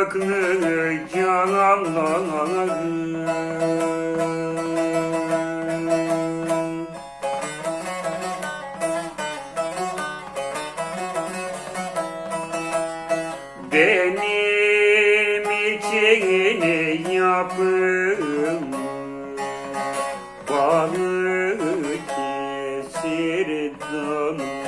farklı cananlarım Benim için yapın Balı kesir donum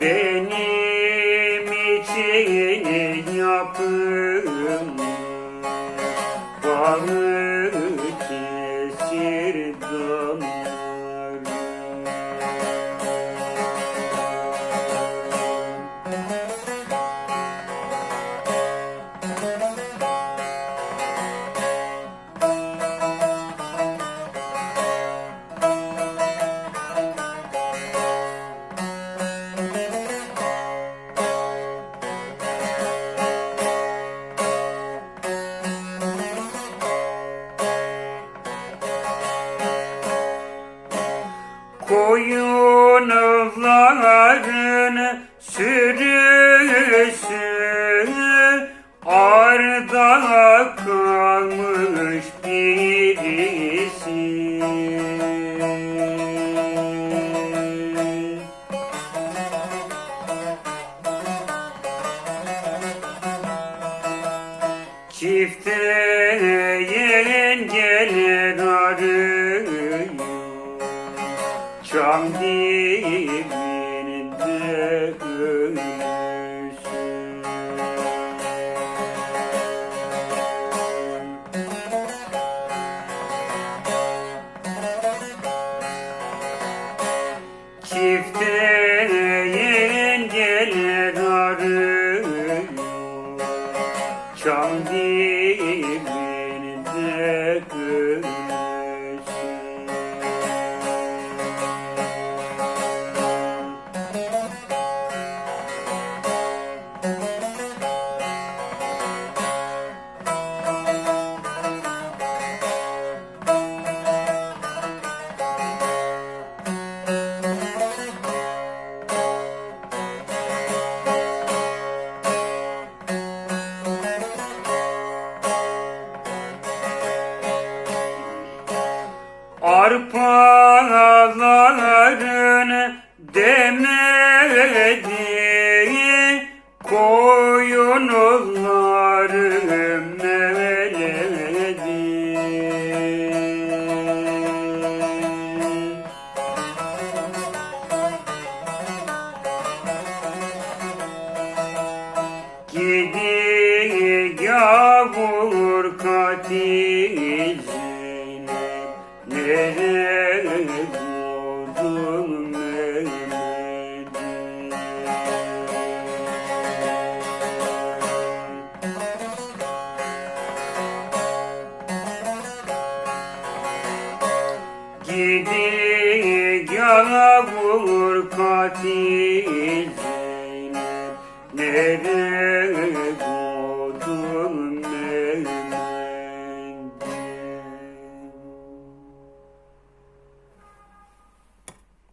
Benim için yapım Balık sürüsü arda kalmış birisi. Çifteyin gelir arıyor Çam ölüsün Çifteyin gelir arıyor. Çam dibinde Arpaların demedi koyunları meveledi. Gidi gavur katil Gidi gavur katil Zeynep. Nereye